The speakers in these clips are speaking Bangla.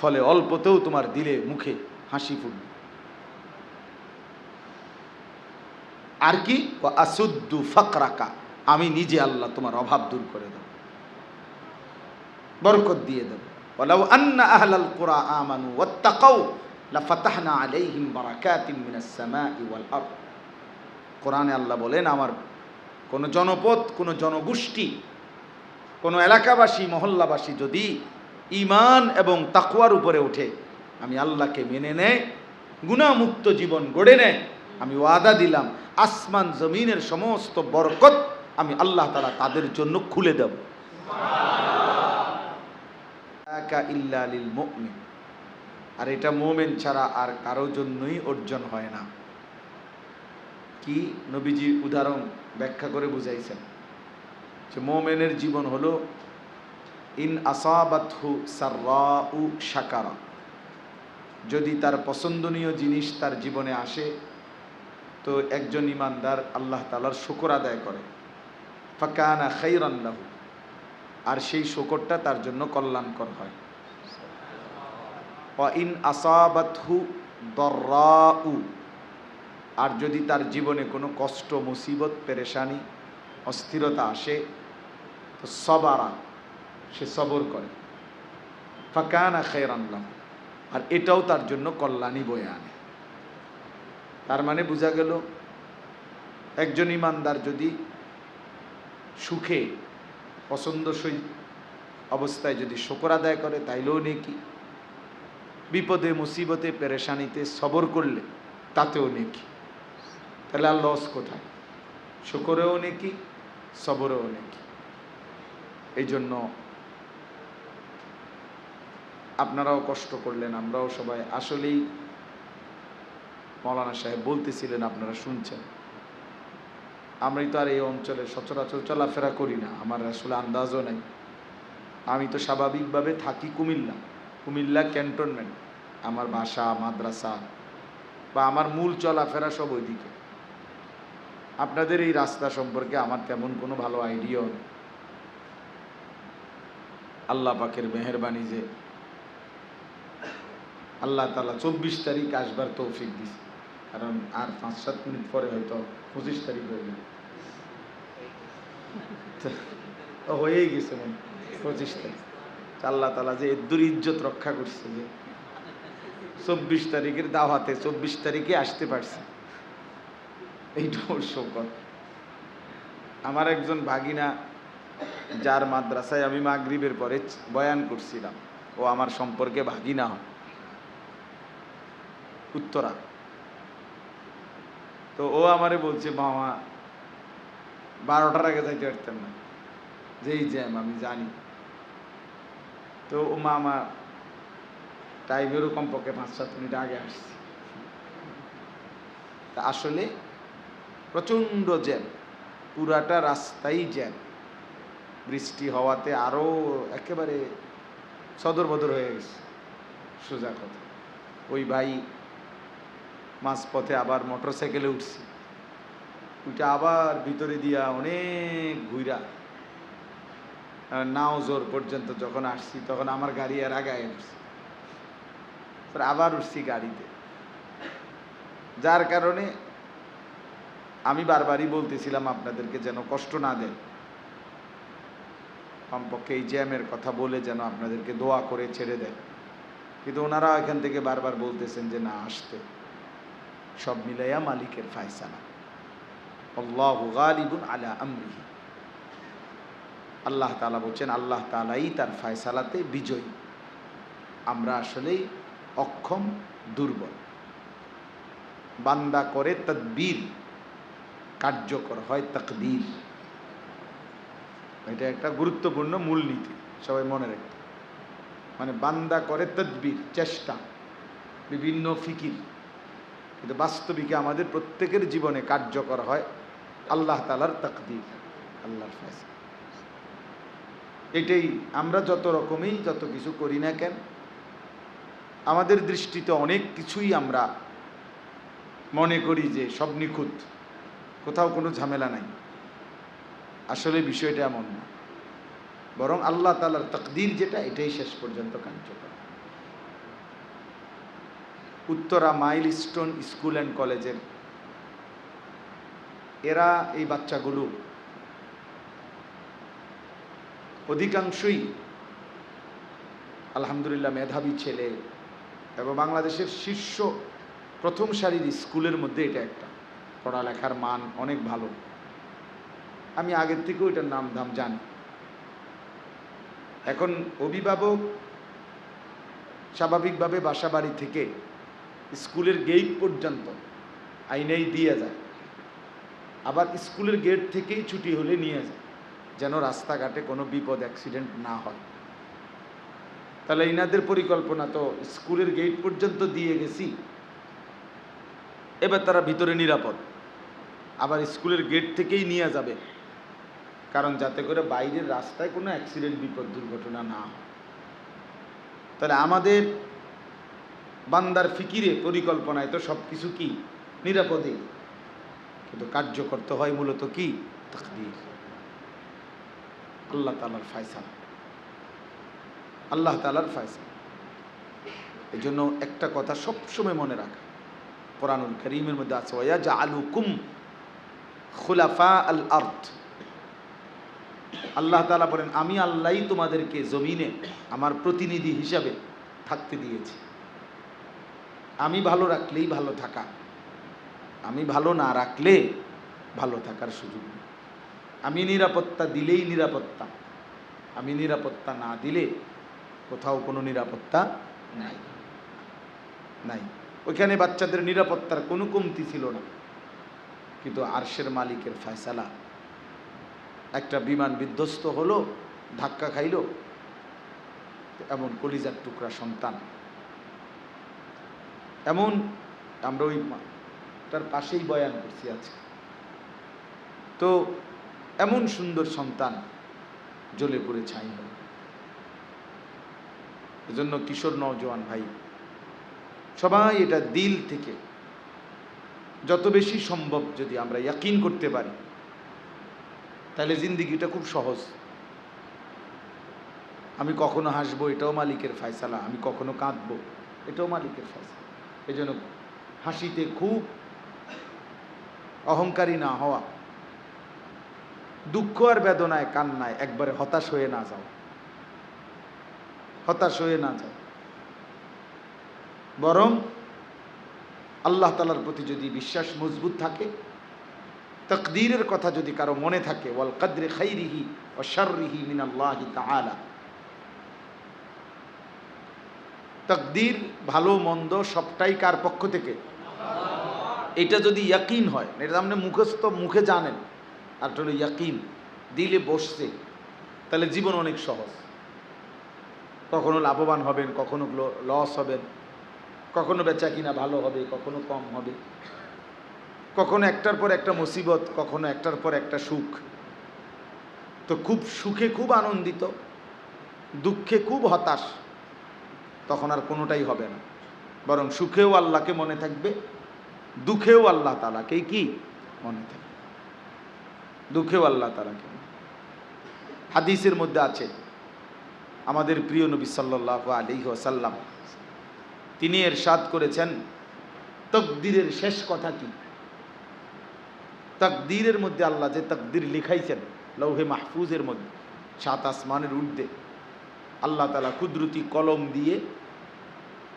ফলে অল্পতেও তোমার দিলে মুখে হাসি ফুটবে আর কি আসুদ্দু ফকরাকা আমি নিজে আল্লাহ তোমার অভাব দূর করে দেব বরকত দিয়ে দেব ولو أن أهل القرى آمنوا واتقوا لفتحنا عليهم بركات من السماء والأرض কোরআনে আল্লাহ বলেন আমার কোন জনপদ কোন জনগোষ্ঠী কোন এলাকাবাসী মহল্লাবাসী যদি ইমান এবং তাকুয়ার উপরে ওঠে। আমি আল্লাহকে মেনে নেয় গুণামুক্ত জীবন গড়ে নেয় আমি ওয়াদা দিলাম, আসমান, জমিনের সমস্ত বরকত আমি আল্লাহ তালা তাদের জন্য খুলে দেব। আর এটা মোমেন ছাড়া আর কারও জন্যই অর্জন হয় না। কি নবীজি উদাহরণ ব্যাখ্যা করে বুঝাইছেন? যে মোমেনের জীবন হলো ইন আসাবাতহু সাররাউ শাকারা। যদি তার পছন্দনীয় জিনিস তার জীবনে আসে, তো একজন ইমানদার আল্লাহ তালার শুকর আদায় করে। ফাকানা খাইরান্লাহু আর সেই শুকরটা তার জন্য কল্যাণকর হয়। ইন আসাবাতহু দর্রাউ। আর যদি তার জীবনে কোনো কষ্ট, মুসিবত, পেরেশানি, অস্থিরতা আসে, তো সবারা সে সবর করে। ফাঁকানা ফাকানা খেরান্লাম আর এটাও তার জন্য কল্যাণী বয়ে আনে। তার মানে বোঝা গেল, একজন ইমানদার যদি সুখে পছন্দসই অবস্থায় যদি শকর আদায় করে, তাইলেও নেকি। বিপদে, মুসিবতে, পেরেশানিতে সবর করলে তাতেও নেকি। তাহলে আর লস কোথায়? শুকরেও নেকি, সবরেও নেকি। এই জন্য আপনারাও কষ্ট করলেন, আমরাও সবাই। আসলেই মৌলানা সাহেব বলতেছিলেন, আপনারা শুনছেন। আমরাই তো আর এই অঞ্চলে সচরাচর চলাফেরা করি না, আমার আসলে আন্দাজও নাই। আমি তো স্বাভাবিকভাবে থাকি কুমিল্লা। কুমিল্লা ক্যান্টনমেন্ট, আমার বাসা, মাদ্রাসা, বা আমার মূল চলাফেরা সব ওইদিকে। আপনাদের এই রাস্তা সম্পর্কে আমার তেমন কোনো ভালো আইডিয়াও নেই। আল্লাহ পাকের মেহরবানি যে আল্লাহ তালা চব্বিশ তারিখ আসবার তৌফিক দিছে। কারণ আর পাঁচ, সাত মিনিট পরে হয়তো পঁচিশ তারিখ হয়ে তো হয়েই গেছে মনে পঁচিশ তারিখ। আল্লাহ তালা যে এদ্দুর ইজ্জত রক্ষা করছে যে চব্বিশ তারিখের দাওয়াতে চব্বিশ তারিখে আসতে পারছে। এইটা এইটাও শোকর আমার একজন ভাগিনা যার মাদ্রাসায় আমি মাগরিবের পরে বয়ান করছিলাম, ও আমার সম্পর্কে ভাগিনা হয়। উত্তরা। তো ও আমারে বলছে, মামা, বারোটার আগে যাইতে পারতাম না। যেই জ্যাম, আমি জানি। তো ও, মামা টাইমেরও কমপক্ষে পাঁচ সাত মিনিট আগে আসছি। তা আসলে প্রচণ্ড জ্যাম, পুরাটা রাস্তাই জ্যাম। বৃষ্টি হওয়াতে আরও একেবারে সদর বদর হয়ে গেছে। সোজা কথা। ওই ভাই মাঝপথে আবার মোটর সাইকেলে উঠছি। ওইটা আবার ভিতরে দিয়া অনেক ঘুইরা নাও জোর পর্যন্ত যখন আসছি তখন আমার গাড়ি আর আগায় উঠছি আবার উঠছি গাড়িতে। যার কারণে আমি বারবারই বলতেছিলাম আপনাদেরকে যেন কষ্ট না দেন। কমপক্ষে এই জ্যামের কথা বলে যেন আপনাদেরকে দোয়া করে ছেড়ে দেয় কিন্তু ওনারা এখান থেকে বারবার বলতেছেন যে না, আসতে। সব মিলাইয়া মালিকের ফায়সালা। আল্লাহ গালিবুন আলা আমরিহি। আল্লাহ তালা বলছেন, আল্লাহ তালাই তার ফায়সালাতে বিজয়ী। আমরা আসলেই অক্ষম, দুর্বল। বান্দা করে তদ্বীর, কার্যকর হয় তকদির। এটা একটা গুরুত্বপূর্ণ মূলনীতি, সবাই মনে রাখতে মানে বান্দা করে তদ্বির, চেষ্টা, বিভিন্ন ফিকির। কিন্তু বাস্তবিকে আমাদের প্রত্যেকের জীবনে কার্যকর হয় আল্লাহ তালার তকদির, আল্লাহর ফেসলা এটাই আমরা যত রকমই যত কিছু করি না কেন, আমাদের দৃষ্টিতে অনেক কিছুই আমরা মনে করি যে সব নিখুঁত, কোথাও কোনো ঝামেলা নাই। আসলে বিষয়টা এমন না। বরং আল্লাহ তালার তকদির যেটা, এটাই শেষ পর্যন্ত কার্যকর। Uttara milestone school and কলেজের। এরা এই বাচ্চাগুলো অধিকাংশই আলহামদুলিল্লাহ মেধাবী ছেলে এবং বাংলাদেশের শীর্ষ প্রথম সারির স্কুলের মধ্যে এটা একটা। পড়ালেখার মান অনেক ভালো। আমি আগের থেকেও এটার নাম ধাম জানি। এখন অভিভাবক স্বাভাবিকভাবে বাসা বাড়ি থেকে স্কুলের গেট পর্যন্ত আইনেই দিয়ে যায়। আবার স্কুলের গেট থেকেই ছুটি হলে নিয়ে যায়, যেন রাস্তাঘাটে কোনো বিপদ অ্যাক্সিডেন্ট না হয়। তাহলে ইনাদের পরিকল্পনা তো স্কুলের গেট পর্যন্ত দিয়ে গেছি, এবার তারা ভিতরে নিরাপদ। আবার স্কুলের গেট থেকেই নিয়ে যাবে, কারণ যাতে করে বাইরের রাস্তায় কোনো অ্যাক্সিডেন্ট বিপদ, দুর্ঘটনা না হয়। তাহলে আমাদের বান্দার ফিকিরে পরিকল্পনায় তো সব কিছু কি? নিরাপদে। কিন্তু কার্য করতে হয় মূলত কি? তকদির। আল্লাহ তালার ফায়সালা। আল্লাহ তালার ফায়সালা। এই জন্য একটা কথা সবসময় মনে রাখা। কোরআনুল করিমের মধ্যে আছে, ওয়া যা আলু কুম খুলাফা আল আর্থ আল্লাহ তালা বলেন, আমি আল্লাহই তোমাদেরকে জমিনে আমার প্রতিনিধি হিসাবে থাকতে দিয়েছি। আমি ভালো রাখলেই ভালো থাকা। আমি ভালো না রাখলে ভালো থাকার সুযোগ নেই। আমি নিরাপত্তা দিলেই নিরাপত্তা। আমি নিরাপত্তা না দিলে কোথাও কোনো নিরাপত্তা নাই। নাই। ওইখানে বাচ্চাদের নিরাপত্তার কোনো কমতি ছিল না। কিন্তু আরশের মালিকের ফয়সালা। একটা বিমান বিধ্বস্ত হলো, ধাক্কা খাইলো। এমন কলিজার টুকরা সন্তান। এমন, আমরা ওই তার পাশেই বয়ান করছি আজকে। তো এমন সুন্দর সন্তান জ্বলে পড়ে ছাই হল এজন্য কিশোর নওজোয়ান ভাই, সবাই এটা দিল থেকে যত বেশি সম্ভব যদি আমরা ইয়াকিন করতে পারি, তাহলে জিন্দিগিটা খুব সহজ। আমি কখনো হাসবো, এটাও মালিকের ফায়সালা, আমি কখনো কাঁদবো, এটাও মালিকের ফায়সালা। এই জন্য হাসিতে খুব অহংকারী না হওয়া, দুঃখ আর বেদনায়, কান্নায় একবারে হতাশ হয়ে না যাও হতাশ হয়ে না যাও বরং আল্লাহ তালার প্রতি যদি বিশ্বাস মজবুত থাকে, তকদিরের কথা যদি কারও মনে থাকে, ওয়াল কদ্রে খাইরিহি ও শর্রিহি মিনাল্লাহি তাআলা। তকদির, ভালো, মন্দ, সবটাই কার পক্ষ থেকে? এটা যদি ইয়াকিন হয় এটা আপনি মুখস্থ মুখে জানেন, আর হলো ইয়াকিন, দিলে বসছে, তাহলে জীবন অনেক সহজ। কখনো লাভবান হবেন, কখনো লস হবেন, কখনো বেচা কিনা ভালো হবে, কখনো কম হবে। কখনো একটার পর একটা মুসিবত, কখনো একটার পর একটা সুখ। তো খুব সুখে খুব আনন্দিত, দুঃখে খুব হতাশ তখন আর কোনোটাই হবে না। বরং সুখেও আল্লাহকে মনে থাকবে, দুঃখেও আল্লাহ তালাকেই কি? মনে থাকবে। দুঃখেও আল্লাহ তালাকে হাদিসের মধ্যে আছে, আমাদের প্রিয় নবী সাল্লাহ আলী ওসাল্লাম তিনি এর সাদ করেছেন, তকদিরের শেষ কথা কি? তকদিরের মধ্যে আল্লাহ যে তকদির লিখাইছেন, লৌহে মাহফুজের মধ্যে, সাত আসমানের ঊর্ধ্বে, আল্লাহ তালা কুদরতি কলম দিয়ে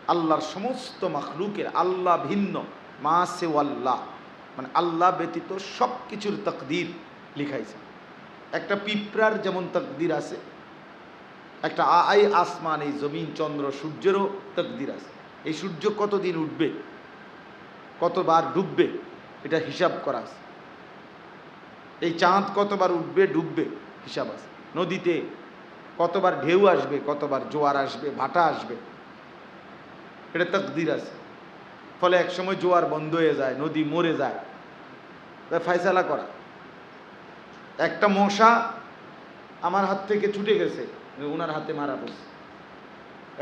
আল্লাহর সমস্ত মাখলুকের আল্লাহ ভিন্ন। মা সেওয়াল্লাহ। মানে আল্লাহ ব্যতীত সব কিছুর তকদির লিখাইছে। একটা পিঁপড়ার যেমন তকদির আছে, একটা আই আসমান, এই জমিন, চন্দ্র, সূর্যেরও তকদির আছে। এই সূর্য কতদিন উঠবে? কতবার ডুববে? এটা হিসাব করা আছে। এই চাঁদ কতবার উঠবে, ডুববে? হিসাব আছে। নদীতে কতবার ঢেউ আসবে, কতবার জোয়ার আসবে, ভাটা আসবে? এটা তকদির আছে। ফলে একসময় জোয়ার বন্ধ হয়ে যায়, নদী মরে যায়। ফায়সালা করা। একটা মশা আমার হাত থেকে ছুটে গেছে, ওনার হাতে মারা পড়ছে।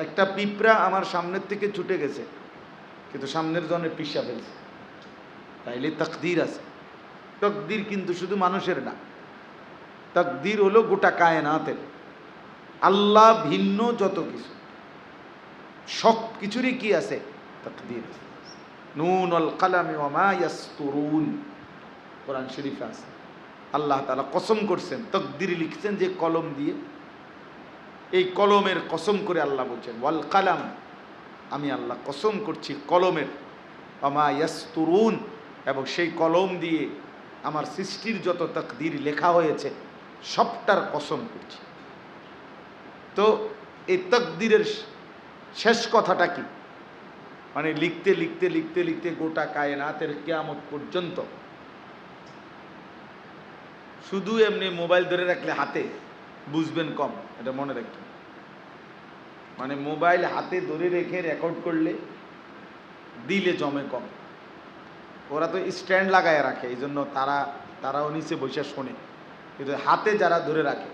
একটা পিঁপড়া আমার সামনের থেকে ছুটে গেছে, কিন্তু সামনের জনে পিসা ফেলছে। তাইলে তকদির আছে। তকদির কিন্তু শুধু মানুষের না, তকদির হলো গোটা কায়নাতের। আল্লাহ ভিন্ন যত কিছু। সব কিছুরই কি আছে? তকদির নুন অল কালামি ওমা ইয়াস্তুরুন। কোরআন শরীফে আছে। আল্লাহ তাআলা কসম করছেন তকদির লিখছেন যে কলম দিয়ে। এই কলমের কসম করে আল্লাহ বলছেন, ওয়াল কালাম। আমি আল্লাহ কসম করছি কলমের। অমা ইয়াস্তুরুন। এবং সেই কলম দিয়ে আমার সৃষ্টির যত তকদির লেখা হয়েছে, সবটার কসম করছি। তো এই তকদিরের শেষ কথাটা কি? মানে লিখতে লিখতে লিখতে লিখতে গোটা কায়নাতের কেয়ামত পর্যন্ত। শুধু এমনি মোবাইল ধরে রাখলে হাতে বুঝবেন কম, এটা মনে রাখবেন। মানে মোবাইল হাতে ধরে রেখে রেকর্ড করলে দিলে জমে কম। ওরা তো স্ট্যান্ড লাগায় রাখে এই জন্য তারা, তারাও নিচে বসে শোনে। কিন্তু হাতে যারা ধরে রাখে,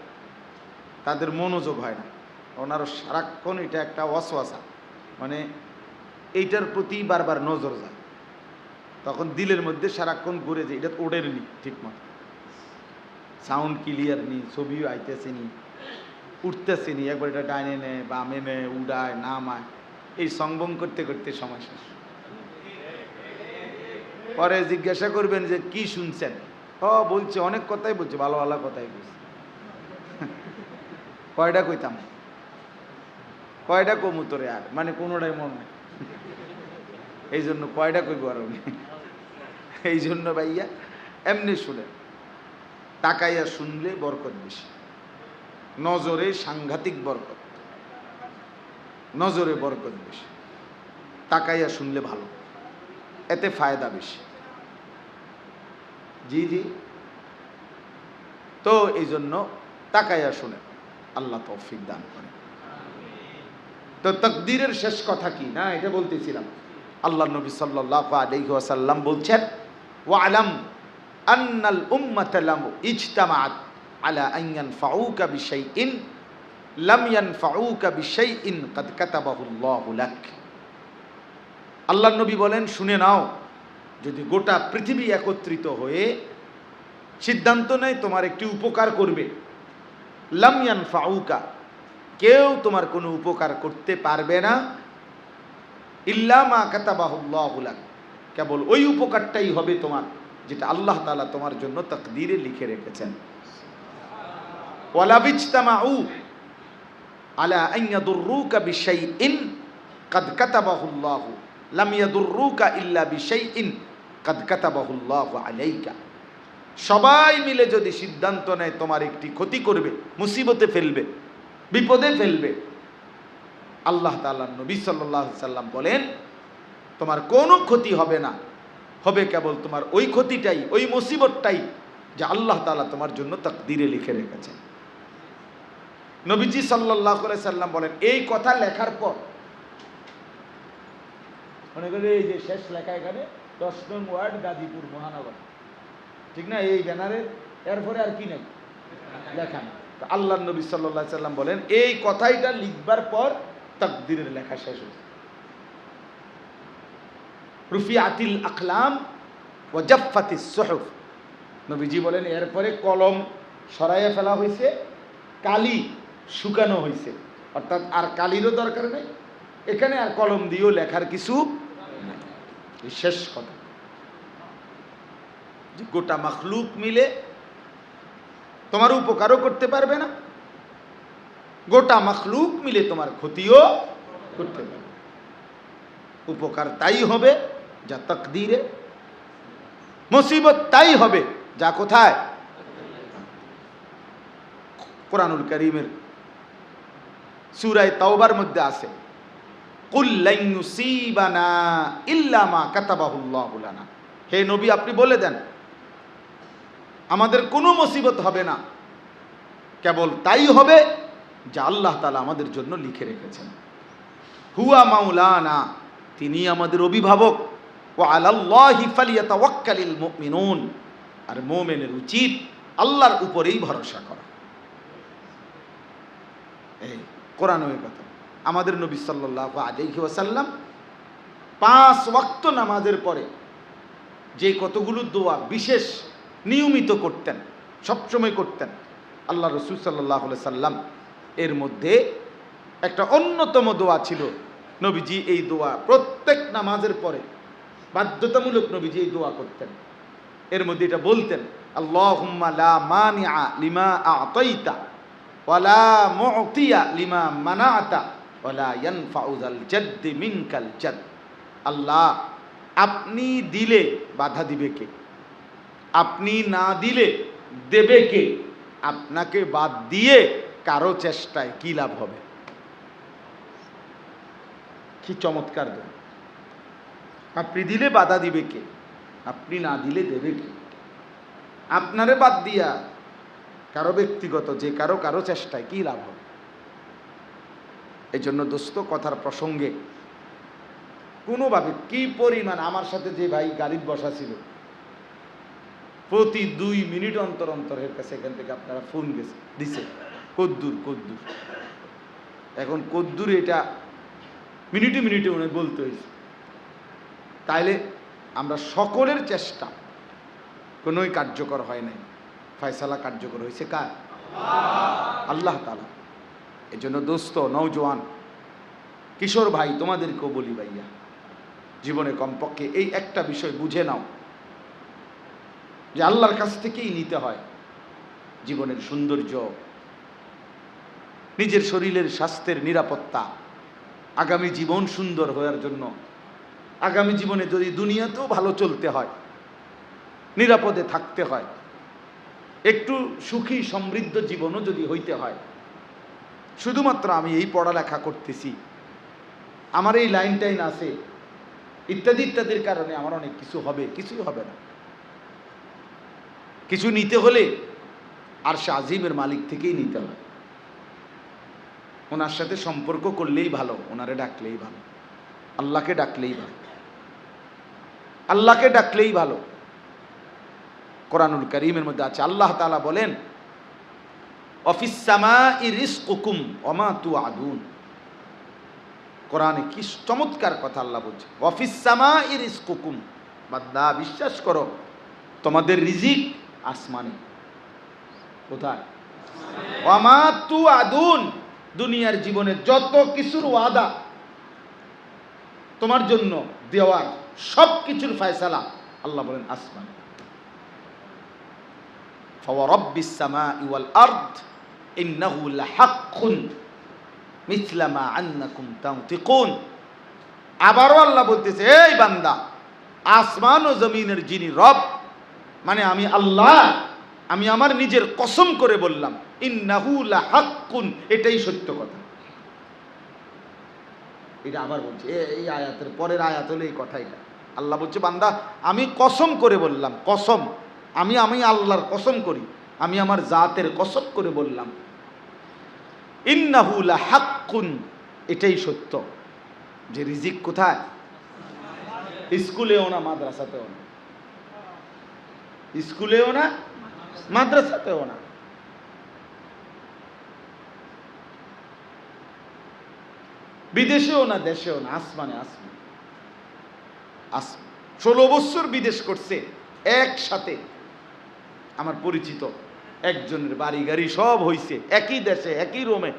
তাদের মনোযোগ হয় না। ওনারও সারাক্ষণ এটা একটা অসওয়াসা মানে এইটার প্রতি বারবার নজর যায়। তখন দিলের মধ্যে সারাক্ষণ ঘুরে যায়। এটা ওড়ের নি ঠিক মতো। সাউন্ড ক্লিয়ার নি ছবিও আইতেছে নি, উঠতেছে নি। একবার এটা ডাইনে নেয়, বামে নেয়, উড়ায়, নামায়। এই সংবং করতে করতে সময় শেষ। পরে জিজ্ঞাসা করবেন যে, কি শুনছেন? ও বলছে, অনেক কথাই বলছে, ভালো ভালো কথাই বলছে। কয়টা কইতাম? কয়টা কমু তোরে আর? মানে কোনোটাই মন নেই। এই জন্য কয়টা কইব আর এই জন্য ভাইয়া, এমনি শুনে তাকাইয়া শুনলে বরকত বেশি। নজরে সাংঘাতিক বরকত। নজরে বরকত বেশি। তাকাইয়া শুনলে ভালো। এতে ফায়দা বেশি। জি জি। তো এই জন্য তাকাইয়া শুনে আল্লাহ তৌফিক দান করে তো তকদিরের শেষ কথা কি? না, এটা বলতেছিলাম। আল্লাহ নবী সাল্লাল্লাহু আলাইহি ওয়াসাল্লাম বলছেন, ওয়ালাম আন্নাল উম্মাতা লাম ইজতামাআত আলা আন ইয়ানফাউকা বিশাইইন, লাম ইয়ানফাউকা বিশাইইন কাদ কাতাবাহু আল্লাহু লাক। আল্লাহ নবী বলেন, শুনে নাও, যদি গোটা পৃথিবী একত্রিত হয়ে সিদ্ধান্ত নেয়, তোমার একটি উপকার করবে। লামিয়ান ফাউকা কেউ তোমার কোনো উপকার করতে পারবে না। ইল্লামা কাতাবাহুল্লাহুলাক কেবল ওই উপকারটাই হবে তোমার, যেটা আল্লাহ তালা তোমার জন্য তকদিরে লিখে রেখেছেন। আলা ইল্লা আলাইকা। সবাই মিলে যদি সিদ্ধান্ত নেয়, তোমার একটি ক্ষতি করবে, মুসিবতে ফেলবে। বিপদে ফেলবে। আল্লাহ তাআলা নবী আলাইহি সাল্লাম বলেন, তোমার কোনো ক্ষতি হবে না। হবে কেবল তোমার ওই ক্ষতিটাই, ওই মুসিবতটাই যে আল্লাহ তাআলা তোমার জন্য তাকদিরে লিখে রেখেছেন। নবীজি সাল্লাল্লাহু আলাইহি সাল্লাম বলেন, এই কথা লেখার পর। মনে করি এই যে শেষ লেখা এখানে, দশ নং ওয়ার্ড গাজীপুর মহানগর। ঠিক না? এই ব্যানারে, এরপরে আর কি নেই? লেখা তো আল্লাহ নবী সাল্লাহ সাল্লাম বলেন, এই কথাইটা লিখবার পর তাকদিরের লেখা শেষ হয়েছে। রুফি আতিল আকলাম ও জাফাতি সহফ। নবীজি বলেন, এরপরে কলম সরাইয়া ফেলা হয়েছে, কালি শুকানো হয়েছে। অর্থাৎ আর কালিরও দরকার নেই, এখানে আর কলম দিয়েও লেখার কিছু শেষ কথা। যে গোটা মখলুক মিলে তোমার উপকারও করতে পারবে না। গোটা মখলুক মিলে তোমার ক্ষতিও করতে পারবে উপকার তাই হবে যা তকদিরে, মুসিবত তাই হবে যা কোথায়? কোরআনুল করিমের সুরায় তাওবার মধ্যে আছে। হে নবী, আপনি বলে দেন আমাদের কোনো মুসিবত হবে না। কেবল তাই হবে যা আল্লাহ তালা আমাদের জন্য লিখে রেখেছেন। হুয়া মাওলানা, তিনি আমাদের অভিভাবক। ও আলাল্লাহি আর মোমেনের উচিত আল্লাহর উপরেই ভরসা করা। এই কোরআনের কথা। আমাদের নবী সাল্লাল্লাহু আলাইহি ওয়াসাল্লাম পাঁচ ওয়াক্ত নামাজের পরে যে কতগুলো দোয়া বিশেষ নিয়মিত করতেন, সবসময় করতেন। আল্লাহ রসুল সাল্লাহ সাল্লাম এর মধ্যে একটা অন্যতম দোয়া ছিল। নবীজি এই দোয়া প্রত্যেক নামাজের পরে বাধ্যতামূলক নবীজি এই দোয়া করতেন। এর মধ্যে এটা বলতেন লা লিমা লিমা আল্লাহ, আপনি দিলে বাধা দিবে কে? আপনি না দিলে দেবে কে? আপনাকে বাদ দিয়ে কারও চেষ্টায় কি লাভ হবে? কি চমৎকার দোয়া আপনি দিলে বাধা দিবে কে? আপনি না দিলে দেবে কে? আপনারে বাদ দিয়া কারও ব্যক্তিগত যে কারও কারও চেষ্টায় কি লাভ হবে? এই জন্য দোস্ত, কথার প্রসঙ্গে কোনোভাবে কি পরিমাণ আমার সাথে যে ভাই গাড়ির বসা ছিল প্রতি দুই মিনিট অন্তর অন্তর এর কাছে এখান থেকে আপনারা ফোন গেছে, দিছে, কদ্দুর কদ্দুর। এখন কদ্দুর এটা মিনিটে মিনিটে উনি বলতে হয়েছে। তাইলে আমরা সকলের চেষ্টা, কোনোই কার্যকর হয় নাই। ফয়সালা কার্যকর হয়েছে কার? আল্লাহ তালা এই জন্য দোস্ত নৌজওয়ান কিশোর ভাই, তোমাদেরকেও বলি ভাইয়া, জীবনে কমপক্ষে এই একটা বিষয় বুঝে নাও। যে আল্লাহর কাছ থেকেই নিতে হয় জীবনের সৌন্দর্য, নিজের শরীরের স্বাস্থ্যের নিরাপত্তা, আগামী জীবন সুন্দর হওয়ার জন্য। আগামী জীবনে যদি দুনিয়াতেও ভালো চলতে হয়, নিরাপদে থাকতে হয়, একটু সুখী, সমৃদ্ধ জীবনও যদি হইতে হয়। শুধুমাত্র আমি এই পড়ালেখা করতেছি। আমার এই লাইন টাইন আছে। ইত্যাদি, ইত্যাদির কারণে আমার অনেক কিছু হবে, কিছুই হবে না। কিছু নিতে হলে আর আজিমের মালিক থেকেই নিতে হয়। ওনার সাথে সম্পর্ক করলেই ভালো, ওনারে ডাকলেই ভালো, আল্লাহকে ডাকলেই ভালো, আল্লাহকে ডাকলেই ভালো। কোরআনুল করিমের মধ্যে আছে, আল্লাহ তাআলা বলেন, অফিস সামা কুকুম অমা তু আদুন কোরআনে কি চমৎকার কথা আল্লাহ বলছে, অফিস সামা কুকুম বিশ্বাস করো, তোমাদের রিজিক আসমানে। কোথায়? অমাতু আদুন দুনিয়ার জীবনে যত কিছুর ওয়াদা তোমার জন্য দেওয়ার সব কিছুর ফায়সালা আল্লাহ বলেন আসমান। আবারও আল্লাহ বলতেছে, এই বান্দা, আসমান ও জমিনের যিনি রব মানে আমি আল্লাহ, আমি আমার নিজের কসম করে বললাম, ইন্নাহু লাহাক্কুন, এটাই সত্য কথা। এটা আবার বলছে এই আয়াতের পরের আয়াত হলো এই কথা এটা। আল্লাহ বলছে, বান্দা, আমি কসম করে বললাম, কসম। আমি আমি আল্লাহর কসম করি, আমি আমার জাতের কসম করে বললাম। ইন্নাহু লাহাক্কুন, এটাই সত্য। যে রিজিক কোথায়? স্কুলেও না, মাদ্রাসাতেও না। স্কুলেও না, মাদ্রাসাতেও না। বিদেশেও না, দেশেও না, আসমানে আসমান। আস ষোলো বছর বিদেশ করছে, একসাথে। আমার পরিচিত একজনের বাড়ি গাড়ি সব হইছে, একই দেশে, একই রোমে।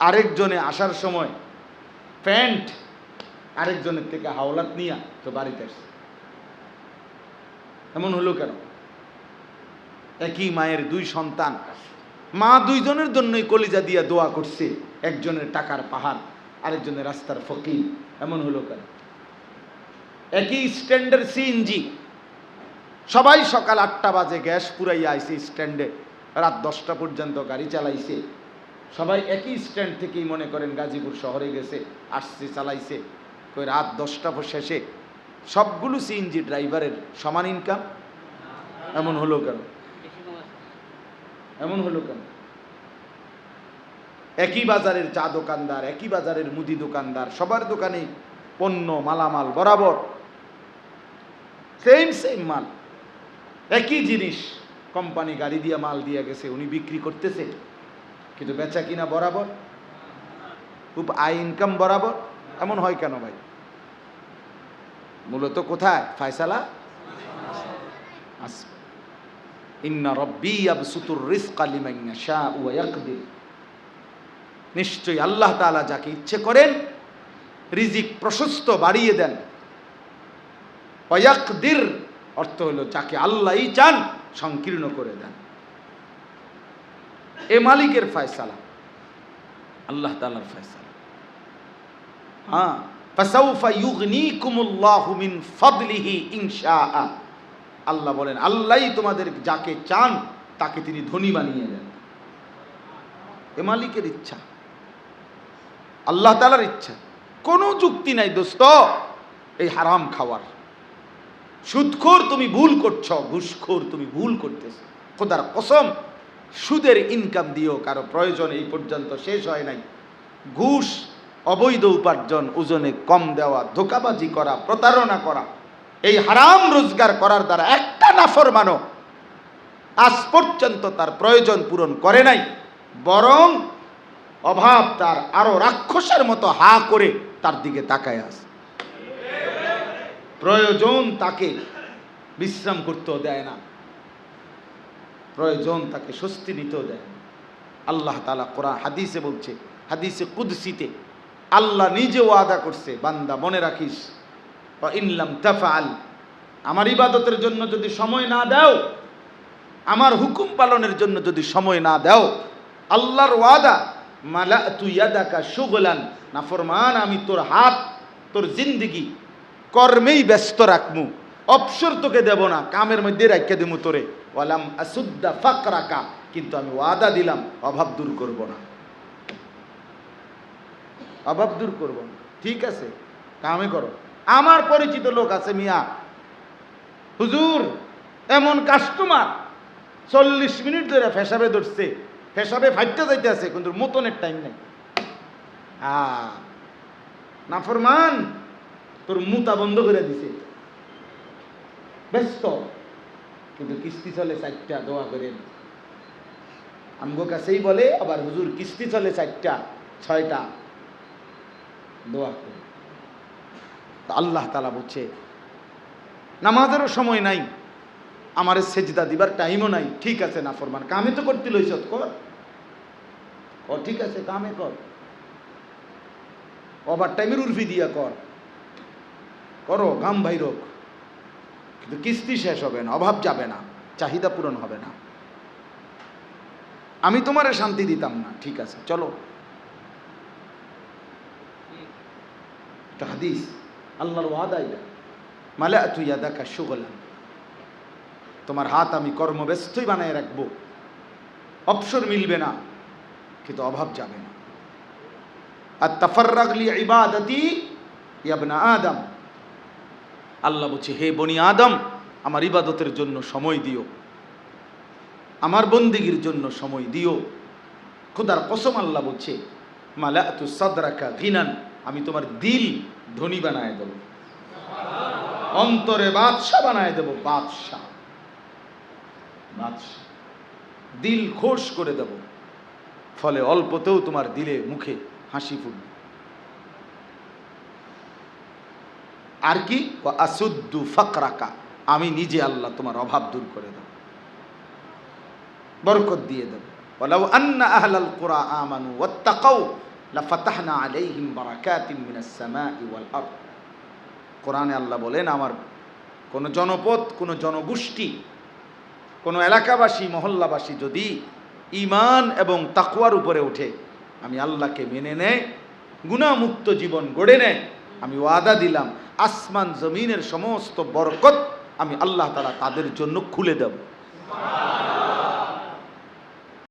আরেকজনে আসার সময় প্যান্ট, আরেকজনের থেকে হাওলাত নিয়া তো বাড়িতে আসছে। এমন হলো কেন? একই মায়ের দুই সন্তান। মা দুইজনের জন্যই কলিজা দিয়া দোয়া করছে, একজনের টাকার পাহাড়, আরেকজনের রাস্তার ফকির। এমন হলো কেন? একই স্ট্যান্ডের সিএনজি সবাই সকাল আটটা বাজে গ্যাস পুরাইয়া আইছে স্ট্যান্ডে। রাত দশটা পর্যন্ত গাড়ি চালাইছে। সবাই একই স্ট্যান্ড থেকেই মনে করেন গাজীপুর শহরে গেছে, আসছে, চালাইছে। কই রাত দশটা শেষে সবগুলো সিএনজি ড্রাইভারের সমান ইনকাম এমন হলো কেন? এমন হলো কেন? একই বাজারের চা দোকানদার, একই বাজারের মুদি দোকানদার, সবার দোকানে পণ্য, মালামাল বরাবর সেম সেম মাল। একই জিনিস কোম্পানি গাড়ি দিয়ে মাল দিয়ে গেছে, উনি বিক্রি করতেছে, কিন্তু বেচা কিনা বরাবর? খুব আয় ইনকাম বরাবর? এমন হয় কেন ভাই? মূলত কোথায়? ফায়সালা? ইয়াকদির। নিশ্চয়ই আল্লাহ তাআলা যাকে ইচ্ছে করেন, রিজিক প্রশস্ত বাড়িয়ে দেন। ওয়াকদির অর্থ হলো যাকে আল্লাহই চান, সংকীর্ণ করে দেন। এ মালিকের ফায়সালা। আল্লাহ তালার ফয়সালা। হ্যাঁ। আল্লাহ বলেন আল্লাহই তোমাদের যাকে চান, তাকে তিনি ধনী বানিয়ে দেন। এ মালিকের ইচ্ছা। আল্লাহ তালার ইচ্ছা। কোনো যুক্তি নাই দোস্ত, এই হারাম খাওয়ার। সুদখোর তুমি ভুল করছ, ঘুষখোর তুমি ভুল করতেছ। খোদার কসম, সুদের ইনকাম দিও, কারও প্রয়োজন এই পর্যন্ত শেষ হয় নাই। ঘুষ অবৈধ উপার্জন, ওজনে কম দেওয়া, ধোকাবাজি করা, প্রতারণা করা, এই হারাম রোজগার করার দ্বারা একটা নাফর মানো আজ পর্যন্ত তার প্রয়োজন পূরণ করে নাই, বরং অভাব তার আরও রাক্ষসের মতো হা করে তার দিকে তাকায় আস প্রয়োজন তাকে বিশ্রাম করতেও দেয় না, প্রয়োজন তাকে স্বস্তি নিতেও দেয় আল্লাহ তালা কোরআন, হাদিসে বলছে, হাদিসে কুদসিতে আল্লাহ নিজে ওয়াদা করছে, বান্দা মনে রাখিস। ইনলাম তাফাল আমার ইবাদতের জন্য যদি সময় না দাও, আমার হুকুম পালনের জন্য যদি সময় না দাও, আল্লাহর ওয়াদা মালা তুই ইয়াদাকা সুগলান নাফরমান, আমি তোর হাত, তোর জিন্দিগি কর্মেই ব্যস্ত রাখমু, অবসর তোকে দেব না, কামের মধ্যে রাখিয়ে দিমু তোরে। ওয়ালাম আসুদ্দা ফাকরাকা, কিন্তু আমি ওয়াদা দিলাম, অভাব দূর করব না। অভাব দূর করব ঠিক আছে, কামে করো। আমার পরিচিত লোক আছে মিয়া। হুজুর, এমন কাস্টমার চল্লিশ মিনিট ধরে ফেসাবে ধরছে। ফেসাবে ফাইটতে যাইতে আছে, কিন্তু মতনের টাইম নেই। হ্যাঁ নাফরমান, তোর মুতা বন্ধ করে দিছে। ব্যস্ত। কিন্তু কিস্তি চলে চারটা, দোয়া করেন আমগো কাছেই বলে, আবার হুজুর, কিস্তি চলে চারটা, ছয়টা। দোয়া করে। আল্লাহ তালা বলছে, নামাজেরও সময় নাই, আমার সেজদা দিবার টাইমও নাই। ঠিক আছে না ফরমান, কামে তো করতে লইছ কর। কর, ঠিক আছে, কামে কর। ওভার টাইমের উর্ফি দিয়া কর। করো গাম ভাইরোক কিন্তু কিস্তি শেষ হবে না, অভাব যাবে না, চাহিদা পূরণ হবে না। আমি তোমারে শান্তি দিতাম না, ঠিক আছে, চলো একটা হাদিস, আল্লাহর ওয়াদা এটা। মালা তুই দেখা সুগলাম তোমার হাত আমি কর্মব্যস্তই বানায় রাখব। অবসর মিলবে না, কিন্তু অভাব যাবে না। আর তাফাররাগলি ইবাদতি ইয়াবনা আদম। আল্লাহ বলছে, হে বনি আদম, আমার ইবাদতের জন্য সময় দিও। আমার বন্দিগির জন্য সময় দিও। খোদার কসম আল্লাহ বলছে মালা তু সদরাকা গিনান। আমি তোমার দিল ধনী বানায় দেব। অন্তরে বাদশাহ বানায় দেব, বাদশাহ। দিল খোশ করে দেব। ফলে অল্পতেও তোমার দিলে মুখে হাসি ফুটবে। আর কি? আসুদ্দু ফাকরাকা। আমি নিজে আল্লাহ তোমার অভাব দূর করে দেব। বরকত দিয়ে দেব। বলাও আন্না আহলাল কোরআ আমানু তাকাও লাফাতাহনা আলাইহিম বারাকাতিম মিনাস সামা ওয়াল আরদ। কোরআনে আল্লাহ বলেন, আমার কোনো জনপদ, কোনো জনগোষ্ঠী, কোনো এলাকাবাসী, মহল্লাবাসী যদি ইমান এবং তাকুয়ার উপরে ওঠে, আমি আল্লাহকে মেনে নেয় গুণামুক্ত জীবন গড়ে নেয় আমি ওয়াদা দিলাম, আসমান জমিনের সমস্ত বরকত আমি আল্লাহ তালা তাদের জন্য খুলে দেব।